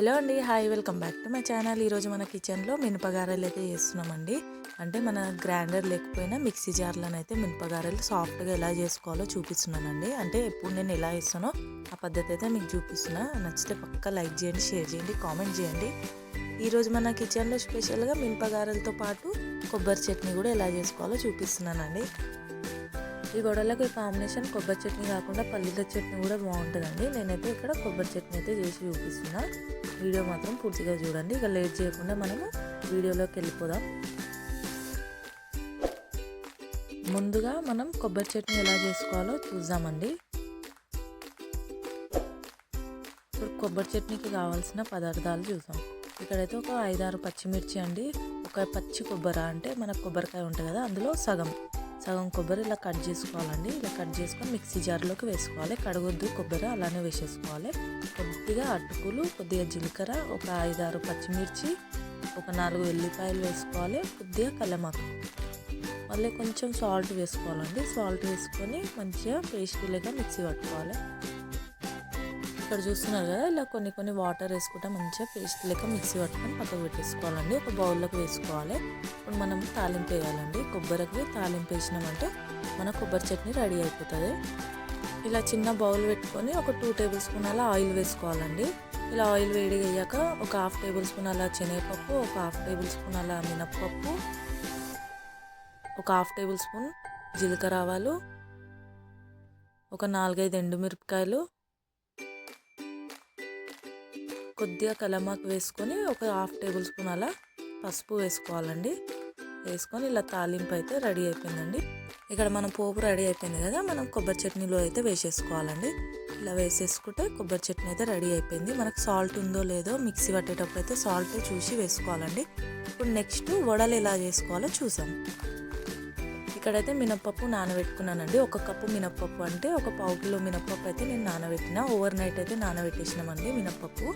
Hello అండి hi welcome back to my channel. ఈరోజు మన కిచెన్లో మినపగారెలు అయితే చేస్తున్నామండి. అంటే మన గ్రైండర్ లేకపోయినా మిక్సీ జార్లను అయితే మినపగారెలు సాఫ్ట్గా ఎలా చేసుకోవాలో చూపిస్తున్నానండి. అంటే ఎప్పుడు నేను ఎలా వేస్తానో ఆ పద్ధతి అయితే మీకు చూపిస్తున్నా. నచ్చితే పక్క లైక్ చేయండి షేర్ చేయండి కామెంట్ చేయండి. ఈరోజు మన కిచెన్లో స్పెషల్గా మినపగారెలతో పాటు కొబ్బరి చట్నీ కూడా ఎలా చేసుకోవాలో చూపిస్తున్నానండి. ఈ గొడవలకు కాంబినేషన్ కొబ్బరి చట్నీ కాకుండా పల్లీల చట్నీ కూడా బాగుంటుందండి. నేనైతే ఇక్కడ కొబ్బరి చట్నీ అయితే చేసి చూపిస్తున్నా. వీడియో మాత్రం పూర్తిగా చూడండి. ఇక లేట్ చేయకుండా మనము వీడియోలోకి వెళ్ళిపోదాం. ముందుగా మనం కొబ్బరి చట్నీ ఎలా చేసుకోవాలో చూద్దామండి. ఇప్పుడు కొబ్బరి చట్నీకి కావాల్సిన పదార్థాలు చూద్దాం. ఇక్కడైతే ఒక ఐదారు పచ్చిమిర్చి అండి. ఒక పచ్చి కొబ్బరి అంటే మనకు కొబ్బరికాయ ఉంటుంది కదా అందులో సగం. సగం కొబ్బరి ఇలా కట్ చేసుకోవాలండి. ఇలా కట్ చేసుకొని మిక్సీ జార్లోకి వేసుకోవాలి. కడగొద్దు కొబ్బరి అలానే వేసేసుకోవాలి. కొద్దిగా అటుకులు కొద్దిగా జీలకర్ర ఒక ఐదారు పచ్చిమిర్చి ఒక నాలుగు ఎల్లిపాయలు వేసుకోవాలి. కొద్దిగా కల్లమాకు మళ్ళీ కొంచెం సాల్ట్ వేసుకోవాలండి. సాల్ట్ వేసుకొని మంచిగా పేస్ట్ మిక్సీ పట్టుకోవాలి. ఇక్కడ చూస్తున్నారు? కదా ఇలా కొన్ని కొన్ని వాటర్ వేసుకుంటే మంచిగా పేస్ట్ లెక్క మిక్సీ పట్టుకొని పక్కకు పెట్టేసుకోవాలండి. ఒక బౌల్లోకి వేసుకోవాలి. ఇప్పుడు మనం తాలింపు వేయాలండి. కొబ్బరికి తాలింపు వేసినామంటే మన కొబ్బరి చట్నీ రెడీ అయిపోతుంది. ఇలా చిన్న బౌల్ పెట్టుకొని ఒక టూ టేబుల్ స్పూన్ అలా ఆయిల్ వేసుకోవాలండి. ఇలా ఆయిల్ వేడి అయ్యాక ఒక హాఫ్ టేబుల్ స్పూన్ అలా శనగపప్పు ఒక హాఫ్ టేబుల్ స్పూన్ అలా మినప్పప్పు ఒక హాఫ్ టేబుల్ స్పూన్ జీలకర్ర ఆవాలు ఒక నాలుగైదు ఎండుమిరపకాయలు కొద్దిగా కలమాకు వేసుకొని ఒక హాఫ్ టేబుల్ స్పూన్ అలా పసుపు వేసుకోవాలండి. వేసుకొని ఇలా తాలింపు అయితే రెడీ అయిపోయిందండి. ఇక్కడ మనం పోపు రెడీ అయిపోయింది కదా మనం కొబ్బరి చట్నీలో అయితే వేసేసుకోవాలండి. ఇలా వేసేసుకుంటే కొబ్బరి చట్నీ అయితే రెడీ అయిపోయింది. మనకు సాల్ట్ ఉందో లేదో మిక్సీ పట్టేటప్పుడు అయితే సాల్ట్ చూసి వేసుకోవాలండి. ఇప్పుడు నెక్స్ట్ వడలు ఎలా చేసుకోవాలో చూసాం. ఇక్కడైతే మినప్పప్పు నానబెట్టుకున్నానండి. ఒక కప్పు మినప్పప్పు అంటే ఒక పావు కిలో మినప్పప్పు అయితే నేను నానబెట్టిన. ఓవర్ నైట్ అయితే నానబెట్టేసినామండి మినప్పప్పు.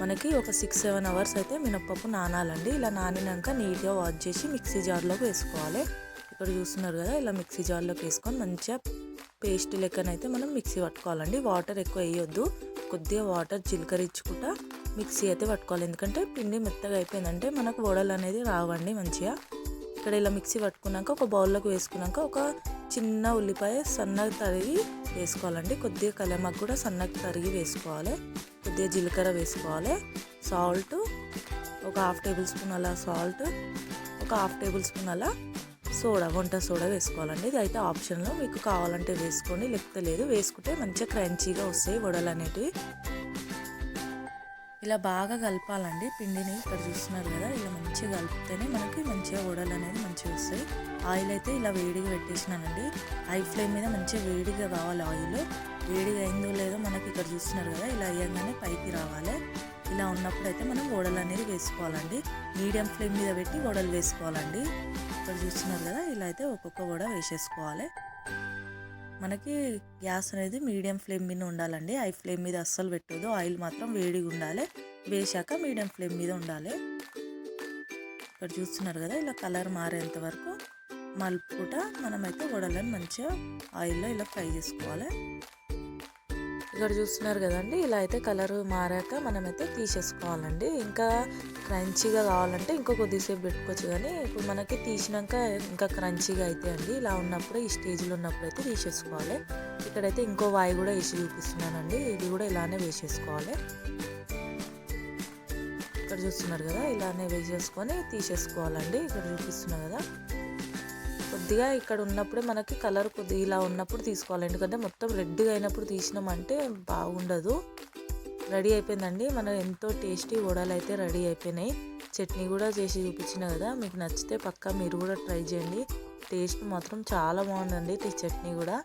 మనకి ఒక సిక్స్ సెవెన్ అవర్స్ అయితే మినప్పప్పు నానాలండి. ఇలా నానినాక నీట్గా వాష్ చేసి మిక్సీ జార్లోకి వేసుకోవాలి. ఇక్కడ చూస్తున్నారు కదా ఇలా మిక్సీ జార్లోకి వేసుకొని మంచిగా పేస్ట్ లెక్కనైతే మనం మిక్సీ పట్టుకోవాలండి. వాటర్ ఎక్కువ వేయొద్దు. కొద్దిగా వాటర్ చిలకరించుకుంటా మిక్సీ అయితే పట్టుకోవాలి. ఎందుకంటే పిండి మెత్తగా అయిపోయిందంటే మనకు వడలు అనేది రావండి మంచిగా. ఇక్కడ ఇలా మిక్సీ పట్టుకున్నాక ఒక బౌల్లోకి వేసుకున్నాక ఒక చిన్న ఉల్లిపాయ సన్నగా తరిగి వేసుకోవాలండి. కొద్దిగా కలమాకు కూడా సన్నగా తరిగి వేసుకోవాలి. కొద్దిగా జీలకర్ర వేసుకోవాలి. సాల్ట్ ఒక హాఫ్ టేబుల్ స్పూన్ అలా సాల్ట్ ఒక హాఫ్ టేబుల్ స్పూన్ అలా సోడా వంట సోడా వేసుకోవాలండి. ఇది అయితే ఆప్షన్లో. మీకు కావాలంటే వేసుకోండి లేకపోతే లేదు. వేసుకుంటే మంచిగా క్రంచీగా వస్తాయి వడలు అనేటివి. ఇలా బాగా కలపాలండి. పిండిని ఇక్కడ చూస్తున్నారు కదా ఇలా మంచిగా కలిపితేనే మనకి మంచిగా వడలు అనేది మంచిగా వస్తాయి. ఆయిల్ అయితే ఇలా వేడిగా పెట్టేసినానండి. హై ఫ్లేమ్ మీద మంచిగా వేడిగా కావాలి ఆయిల్. వేడిగా అయిందో లేదో మనకి ఇక్కడ చూస్తున్నారు కదా ఇలా అయ్యంగానే పైకి రావాలి. ఇలా ఉన్నప్పుడు అయితే మనం వడలు అనేది వేసుకోవాలండి. మీడియం ఫ్లేమ్ మీద పెట్టి వడలు వేసుకోవాలండి. ఇక్కడ చూస్తున్నారు కదా ఇలా అయితే ఒక్కొక్క వడ వేసేసుకోవాలి. మనకి గ్యాస్ అనేది మీడియం ఫ్లేమ్ మీద ఉండాలండి. హై ఫ్లేమ్ మీద అస్సలు పెట్టదు ఆయిల్ మాత్రం వేడిగా ఉండాలి. వేసాక మీడియం ఫ్లేమ్ మీద ఉండాలి. ఇక్కడ చూస్తున్నారు కదా ఇలా కలర్ మారేంత వరకు మలుపుట మనమైతే వడలను మంచిగా ఆయిల్లో ఇలా ఫ్రై చేసుకోవాలి. ఇక్కడ చూస్తున్నారు కదండి ఇలా అయితే కలర్ మారాక మనమైతే తీసేసుకోవాలండి. ఇంకా క్రంచీగా కావాలంటే ఇంకో కొద్దిసేపు పెట్టుకోవచ్చు కానీ ఇప్పుడు మనకి తీసినాక ఇంకా క్రంచీగా అయితే అండి. ఇలా ఉన్నప్పుడు ఈ స్టేజ్లో ఉన్నప్పుడు అయితే తీసేసుకోవాలి. ఇక్కడైతే ఇంకో వాయి కూడా వేసి చూపిస్తున్నానండి. ఇది కూడా ఇలానే వేసేసుకోవాలి. ఇక్కడ చూస్తున్నారు కదా ఇలానే వేసేసుకొని తీసేసుకోవాలండి. ఇక్కడ చూపిస్తున్నారు కదా. కొద్దిగా ఇక్కడ ఉన్నప్పుడే మనకి కలర్ కొద్దిగా ఇలా ఉన్నప్పుడు తీసుకోవాలి. ఎందుకంటే మొత్తం రెడ్గా అయినప్పుడు తీసినామంటే బాగుండదు. రెడీ అయిపోయిందండి. మనం ఎంతో టేస్టీ వడలు అయితే రెడీ అయిపోయినాయి. చట్నీ కూడా చేసి చూపించిన కదా మీకు నచ్చితే పక్కా మీరు కూడా ట్రై చేయండి. టేస్ట్ మాత్రం చాలా బాగుందండి ఈ చట్నీ కూడా.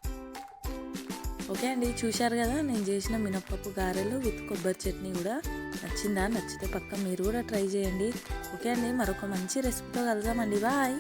ఓకే అండి చూశారు కదా నేను చేసిన మినప్పప్పు గారెలు విత్ కొబ్బరి చట్నీ కూడా. నచ్చిందా? నచ్చితే పక్క మీరు కూడా ట్రై చేయండి. ఓకే అండి మరొక మంచి రెసిపీతో కలుద్దామండి. బాయ్